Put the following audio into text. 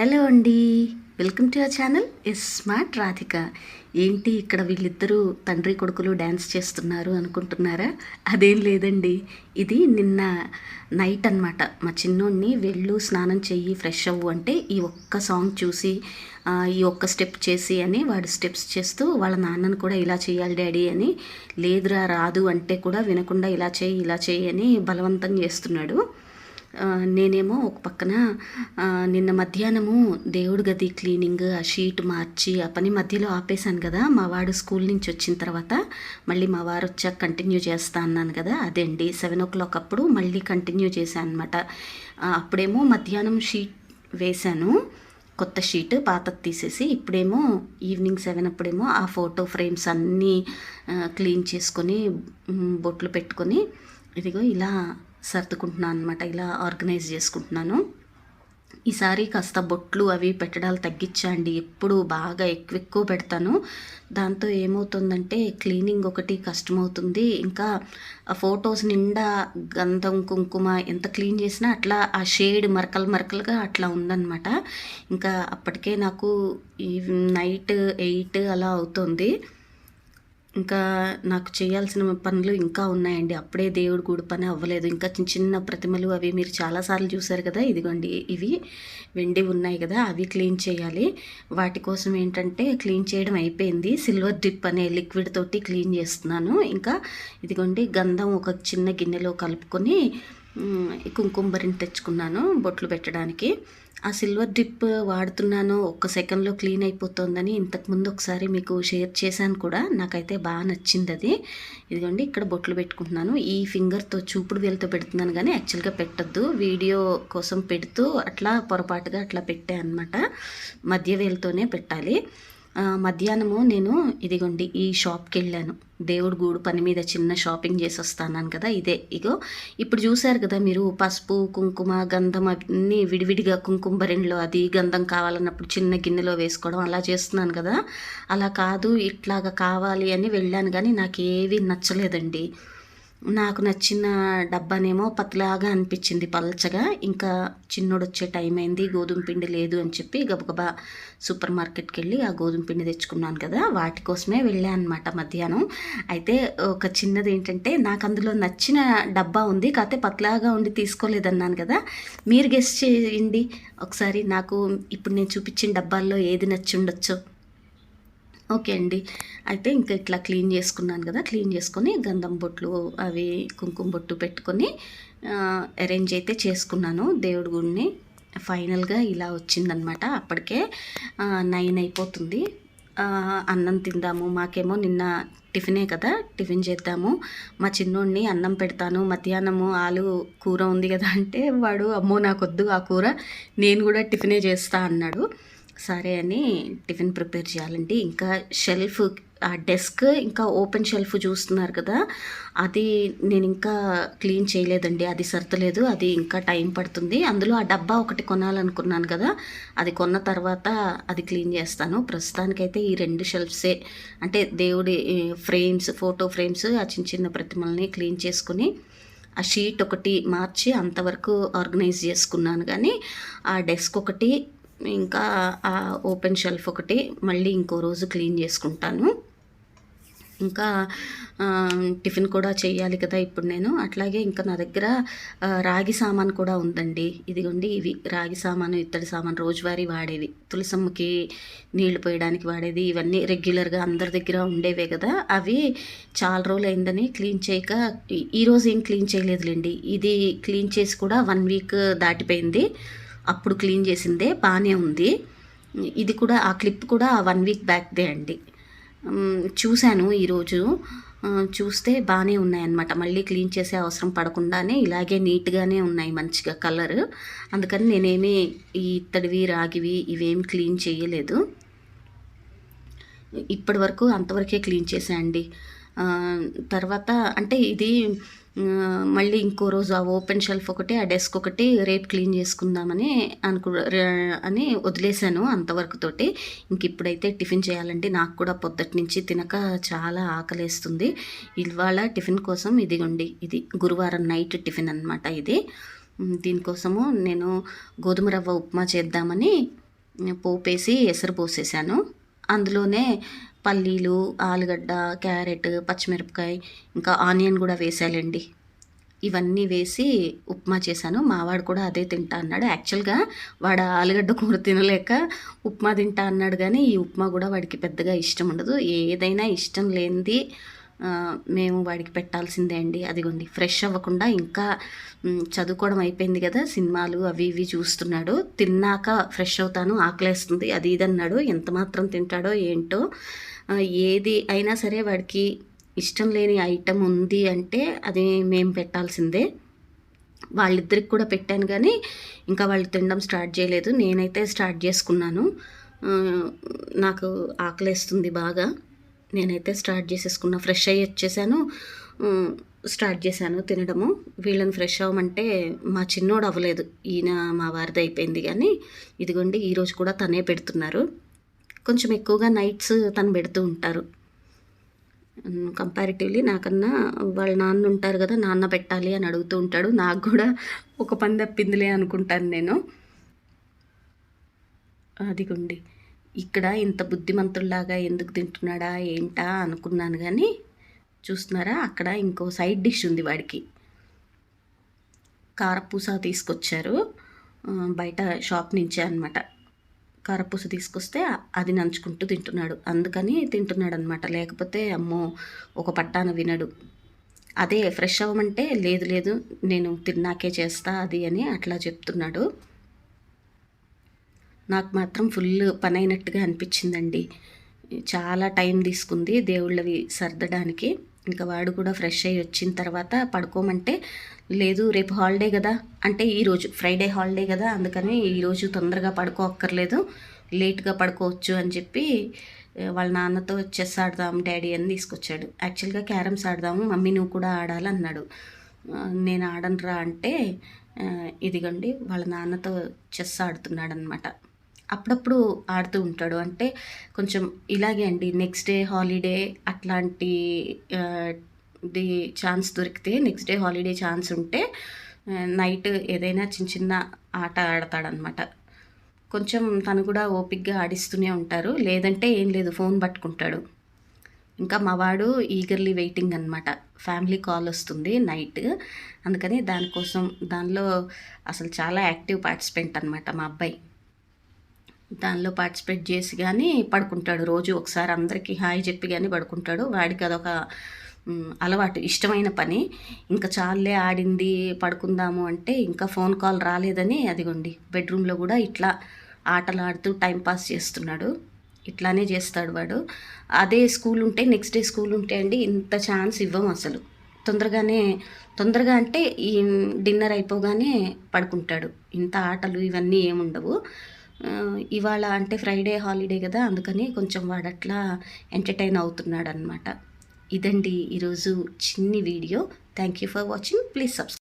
Hello అండి. Welcome to our channel. S smart Radhika. ఏంటి ఇక్కడ వీళ్ళిద్దరూ తండ్రి కొడుకులు డ్యాన్స్ చేస్తున్నారు అనుకుంటున్నారా? అదేం లేదండి. ఇది నిన్న నైట్ అన్నమాట. మా చిన్నోడిని వెళ్ళు స్నానం చెయ్యి ఫ్రెష్ అవ్వు అంటే ఈ ఒక్క సాంగ్ చూసి ఈ ఒక్క స్టెప్ చేసి అని వాడు స్టెప్స్ చేస్తూ వాళ్ళ నాన్నను కూడా ఇలా చేయాలి డాడీ అని లేదురా రాదు అంటే కూడా వినకుండా ఇలా చేయి ఇలా చేయి అని బలవంతం చేస్తున్నాడు. నేనేమో ఒక పక్కన నిన్న మధ్యాహ్నము దేవుడి గది క్లీనింగ్ ఆ షీట్ మార్చి ఆ పని మధ్యలో ఆపేశాను కదా మా వాడు స్కూల్ నుంచి వచ్చిన తర్వాత మళ్ళీ మా వారు వచ్చాక కంటిన్యూ చేస్తా అన్నాను కదా అదే అండి సెవెన్ ఓ క్లాక్ అప్పుడు మళ్ళీ కంటిన్యూ చేశాను అనమాట అప్పుడేమో మధ్యాహ్నం షీట్ వేశాను కొత్త షీట్ పాతది తీసేసి ఇప్పుడేమో ఈవినింగ్ సెవెన్ అప్పుడేమో ఆ ఫోటో ఫ్రేమ్స్ అన్నీ క్లీన్ చేసుకొని బొట్లు పెట్టుకొని ఇదిగో ఇలా సర్దుకుంటున్నాను అనమాట ఇలా ఆర్గనైజ్ చేసుకుంటున్నాను. ఈసారి కాస్త బొట్లు అవి పెట్టడాలు తగ్గించండి ఎప్పుడు బాగా ఎక్కువ ఎక్కువ పెడతాను. దాంతో ఏమవుతుందంటే క్లీనింగ్ ఒకటి కష్టమవుతుంది. ఇంకా ఆ ఫొటోస్ నిండా గంధం కుంకుమ ఎంత క్లీన్ చేసినా అట్లా ఆ షేడ్ మరకలు మరకలుగా అట్లా ఉందన్నమాట. ఇంకా అప్పటికే నాకు ఈ నైట్ ఎయిట్ అలా అవుతుంది. ఇంకా నాకు చేయాల్సిన పనులు ఇంకా ఉన్నాయండి. అప్పుడే దేవుడి గుడి పని అవ్వలేదు. ఇంకా చిన్న చిన్న ప్రతిమలు అవి మీరు చాలాసార్లు చూసారు కదా ఇదిగోండి ఇవి. వెండి ఉన్నాయి కదా అవి క్లీన్ చేయాలి. వాటి కోసం ఏంటంటే క్లీన్ చేయడం అయిపోయింది. సిల్వర్ డిప్ అనే లిక్విడ్ తోటి క్లీన్ చేస్తున్నాను. ఇంకా ఇదిగోండి గంధం ఒక చిన్న గిన్నెలో కలుపుకొని కుంకుమ బరిని తెచ్చుకున్నాను బొట్లు పెట్టడానికి. ఆ సిల్వర్ డిప్ వాడుతున్నాను. ఒక్క సెకండ్లో క్లీన్ అయిపోతుందని ఇంతకుముందు ఒకసారి మీకు షేర్ చేశాను కూడా. నాకైతే బాగా నచ్చింది అది. ఇదిగోండి ఇక్కడ బొట్లు పెట్టుకుంటున్నాను. ఈ ఫింగర్తో చూపుడు వేలతో పెడుతున్నాను కానీ యాక్చువల్గా పెట్టద్దు. వీడియో కోసం పెడుతూ అట్లా పొరపాటుగా అట్లా పెట్టాను అనమాట మధ్య వేలతోనే పెట్టాలి. మధ్యాహ్నము నేను ఇదిగోండి ఈ షాప్కి వెళ్ళాను దేవుడి గూడు పని మీద చిన్న షాపింగ్ చేసి వస్తాను కదా ఇదే. ఇగో ఇప్పుడు చూశారు కదా మీరు పసుపు కుంకుమ గంధం అన్నీ విడివిడిగా కుంకుమ బరిలో అది గంధం కావాలన్నప్పుడు చిన్న గిన్నెలో వేసుకోవడం అలా చేస్తున్నాను కదా. అలా కాదు ఇట్లాగా కావాలి అని వెళ్ళాను కానీ నాకు నచ్చలేదండి. నాకు నచ్చిన డబ్బానేమో పతలాగా అనిపించింది పల్చగా. ఇంకా చిన్నోడు వచ్చే టైం అయింది గోధుమ పిండి లేదు అని చెప్పి గబగబా సూపర్ మార్కెట్కి వెళ్ళి ఆ గోధుమ పిండి తెచ్చుకున్నాను కదా. వాటి కోసమే వెళ్ళాను అనమాట మధ్యాహ్నం. అయితే ఒక చిన్నది ఏంటంటే నాకు అందులో నచ్చిన డబ్బా ఉంది కాకపోతే పతలాగా ఉండి తీసుకోలేదన్నాను కదా. మీరు గెస్ట్ చేయండి. ఒకసారి నాకు ఇప్పుడు నేను చూపించిన డబ్బాల్లో ఏది నచ్చి ఉండొచ్చో ఓకే అండి. అయితే ఇంకా ఇట్లా క్లీన్ చేసుకున్నాను కదా క్లీన్ చేసుకొని గంధం బొట్లు అవి కుంకుమ బొట్టు పెట్టుకొని అరేంజ్ అయితే చేసుకున్నాను. దేవుడి గుడిని ఫైనల్గా ఇలా వచ్చిందనమాట అప్పటికే నైన్ అయిపోతుంది. అన్నం తిందాము. మాకేమో నిన్న టిఫినే కదా టిఫిన్ చేద్దాము. మా చిన్నోడిని అన్నం పెడతాను. మధ్యాహ్నము ఆలు కూర ఉంది కదా అంటే వాడు అమ్మో నాకొద్దు ఆ కూర నేను కూడా టిఫినే చేస్తా అన్నాడు. సరే అని టిఫిన్ ప్రిపేర్ చేయాలండి. ఇంకా షెల్ఫ్ ఆ డెస్క్ ఇంకా ఓపెన్ షెల్ఫ్ చూస్తున్నారు కదా అది నేను ఇంకా క్లీన్ చేయలేదండి. అది సర్దలేదు అది ఇంకా టైం పడుతుంది. అందులో ఆ డబ్బా ఒకటి కొనాలనుకున్నాను కదా అది కొన్న తర్వాత అది క్లీన్ చేస్తాను. ప్రస్తుతానికైతే ఈ రెండు షెల్ఫ్సే. అంటే దేవుడి ఫ్రేమ్స్ ఫోటో ఫ్రేమ్స్ ఆ చిన్న చిన్న ప్రతిమల్ని క్లీన్ చేసుకుని ఆ షీట్ ఒకటి మార్చి అంతవరకు ఆర్గనైజ్ చేసుకున్నాను. కానీ ఆ డెస్క్ ఒకటి ఇంకా ఆ ఓపెన్ షెల్ఫ్ ఒకటి మళ్ళీ ఇంకో రోజు క్లీన్ చేసుకుంటాను. ఇంకా టిఫిన్ కూడా చేయాలి కదా ఇప్పుడు నేను. అట్లాగే ఇంకా నా దగ్గర రాగి సామాన్ కూడా ఉందండి. ఇదిగోండి ఇవి. రాగి సామాను ఇత్తడి సామాను రోజువారీ వాడేవి తులసమ్మకి నీళ్ళు పోయడానికి వాడేది. ఇవన్నీ రెగ్యులర్గా అందరి దగ్గర ఉండేవే కదా. అవి చాలా రోజులు అయిందని క్లీన్ చేయక ఈరోజు ఏం క్లీన్ చేయలేదులేండి. ఇది క్లీన్ చేసి కూడా వన్ వీక్ దాటిపోయింది. అప్పుడు క్లీన్ చేసిందే బాగానే ఉంది. ఇది కూడా ఆ క్లిప్ కూడా వన్ వీక్ బ్యాక్దే అండి. చూశాను ఈరోజు. చూస్తే బాగానే ఉన్నాయన్నమాట. మళ్ళీ క్లీన్ చేసే అవసరం పడకుండానే ఇలాగే నీట్గానే ఉన్నాయి మంచిగా కలర్. అందుకని నేనేమి ఈ ఇత్తడివి రాగివి ఇవేమి క్లీన్ చేయలేదు. ఇప్పటి వరకు అంతవరకే క్లీన్ చేశానండి అండి. తర్వాత అంటే ఇది మళ్ళీ ఇంకో రోజు ఆ ఓపెన్ షెల్ఫ్ ఒకటి ఆ డెస్క్ ఒకటి రేపు క్లీన్ చేసుకుందామని అనుకు అని వదిలేశాను అంతవరకు తోటి. ఇంక ఇప్పుడైతే టిఫిన్ చేయాలండి నాకు కూడా పొద్దుటి నుంచి తినక చాలా ఆకలేస్తుంది. ఇవాళ టిఫిన్ కోసం ఇదిగోండి ఇది గురువారం నైట్ టిఫిన్ అన్నమాట ఇది. దీనికోసము నేను గోధుమ రవ్వ ఉప్మా చేద్దామని పోపేసి ఎసరు పోసేసాను అందులోనే పల్లీలు ఆలుగడ్డ క్యారెట్ పచ్చిమిరపకాయ ఇంకా ఆనియన్ కూడా వేసాలండి. ఇవన్నీ వేసి ఉప్మా చేశాను. మావాడు కూడా అదే తింటా అన్నాడు. యాక్చువల్గా వాడు ఆలుగడ్డ కూర తినలేక ఉప్మా తింటా అన్నాడు కానీ ఈ ఉప్మా కూడా వాడికి పెద్దగా ఇష్టం ఉండదు. ఏదైనా ఇష్టం లేనిది మేము వాడికి పెట్టాల్సిందే అండి. అదిగోండి ఫ్రెష్ అవ్వకుండా ఇంకా చదువుకోవడం అయిపోయింది కదా సినిమాలు అవి ఇవి చూస్తున్నాడు. తిన్నాక ఫ్రెష్ అవుతాను ఆకలేస్తుంది. అది ఇది అన్నాడు. ఎంత మాత్రం తింటాడో ఏంటో ఏది అయినా సరే వాడికి ఇష్టం లేని ఐటెం ఉంది అంటే అది మేము పెట్టాల్సిందే. వాళ్ళిద్దరికి కూడా పెట్టాను కానీ ఇంకా వాళ్ళు తినడం స్టార్ట్ చేయలేదు. నేనైతే స్టార్ట్ చేసుకున్నాను. నాకు ఆకలేస్తుంది బాగా. నేనైతే స్టార్ట్ చేసేసుకున్నా ఫ్రెష్ అయ్యి వచ్చేసాను. స్టార్ట్ చేశాను తినడము. వీళ్ళని ఫ్రెష్ అవ్వమంటే మా చిన్నోడు అవ్వలేదు. ఈయన మా వారిది అయిపోయింది కానీ ఇదిగోండి ఈరోజు కూడా తనే పెడుతున్నారు. కొంచెం ఎక్కువగా నైట్స్ తను పెడుతూ ఉంటారు. కంపారిటివ్లీ నాకన్నా వాళ్ళ నాన్న ఉంటారు కదా నాన్న పెట్టాలి అని అడుగుతూ ఉంటాడు. నాకు కూడా ఒక పని తప్పిందిలే అనుకుంటాను నేను. అదిగోండి. ఇక్కడ ఇంత బుద్ధిమంతుల్లాగా ఎందుకు తింటున్నాడా ఏంటా అనుకున్నాను కానీ చూస్తున్నారా అక్కడ ఇంకో సైడ్ డిష్ ఉంది వాడికి. కారపూస తీసుకొచ్చారు. బయట షాప్ నుంచే అనమాట కారపూస తీసుకొస్తే అది నంచుకుంటూ తింటున్నాడు. అందుకని తింటున్నాడు అనమాట లేకపోతే అమ్మో ఒక పట్టాన వినడు. అదే ఫ్రెష్ అవ్వమంటే లేదు లేదు నేను తిన్నాకే చేస్తా అది అని అట్లా చెప్తున్నాడు. నాకు మాత్రం ఫుల్ పని అయినట్టుగా అనిపించిందండి. చాలా టైం తీసుకుంది దేవుళ్ళవి సర్దడానికి. ఇంకా వాడు కూడా ఫ్రెష్ అయ్యి వచ్చిన తర్వాత పడుకోమంటే లేదు రేపు హాలిడే కదా అంటే ఈరోజు ఫ్రైడే హాలిడే కదా అందుకని ఈరోజు తొందరగా పడుకోక్కర్లేదు లేట్గా పడుకోవచ్చు అని చెప్పి వాళ్ళ నాన్నతో చెస్ ఆడదాం డాడీ అని తీసుకొచ్చాడు. యాక్చువల్గా క్యారమ్స్ ఆడదాము మమ్మీ నువ్వు కూడా ఆడాలన్నాడు అన్నాడు. నేను ఆడనురా అంటే ఇదిగండి ఇదిగోండి వాళ్ళ నాన్నతో చెస్ ఆడుతున్నాడు అనమాట అప్పుడప్పుడు ఆడుతూ ఉంటాడు. అంటే కొంచెం ఇలాగే అండి నెక్స్ట్ డే హాలిడే అట్లాంటి ది ఛాన్స్ దొరికితే నెక్స్ట్ డే హాలిడే ఛాన్స్ ఉంటే నైట్ ఏదైనా చిన్న చిన్న ఆట ఆడతాడనమాట కొంచెం తను కూడా ఓపిక్గా ఆడిస్తూనే ఉంటారు. లేదంటే ఏం లేదు ఫోన్ పట్టుకుంటాడు. ఇంకా మావాడు ఈగర్లీ వెయిటింగ్ అనమాట ఫ్యామిలీ కాల్ వస్తుంది నైట్ అందుకని దానికోసం దానిలో అసలు చాలా యాక్టివ్ పార్టిసిపెంట్ అనమాట మా అబ్బాయి. దానిలో పార్టిసిపేట్ చేసి కానీ పడుకుంటాడు. రోజు ఒకసారి అందరికీ హాయ్ చెప్పి కానీ పడుకుంటాడు. వాడికి అదొక అలవాటు ఇష్టమైన పని. ఇంకా చాలే ఆడింది పడుకుందాము అంటే ఇంకా ఫోన్ కాల్ రాలేదని అదిగోండి బెడ్రూమ్లో కూడా ఇట్లా ఆటలు ఆడుతూ టైంపాస్ చేస్తున్నాడు. ఇట్లానే చేస్తాడు వాడు. అదే స్కూల్ ఉంటే నెక్స్ట్ డే స్కూల్ ఉంటే అండి ఇంత ఛాన్స్ ఇవ్వం అసలు. తొందరగానే తొందరగా అంటే ఈ డిన్నర్ అయిపోగానే పడుకుంటాడు. ఇంత ఆటలు ఇవన్నీ ఏముండవు. ఇవాళ అంటే ఫ్రైడే హాలిడే కదా అందుకని కొంచెం వాడట్లా ఎంటర్టైన్ అవుతున్నాడు అనమాట ఇదండి ఈరోజు చిన్ని video. Thank you for watching. Please subscribe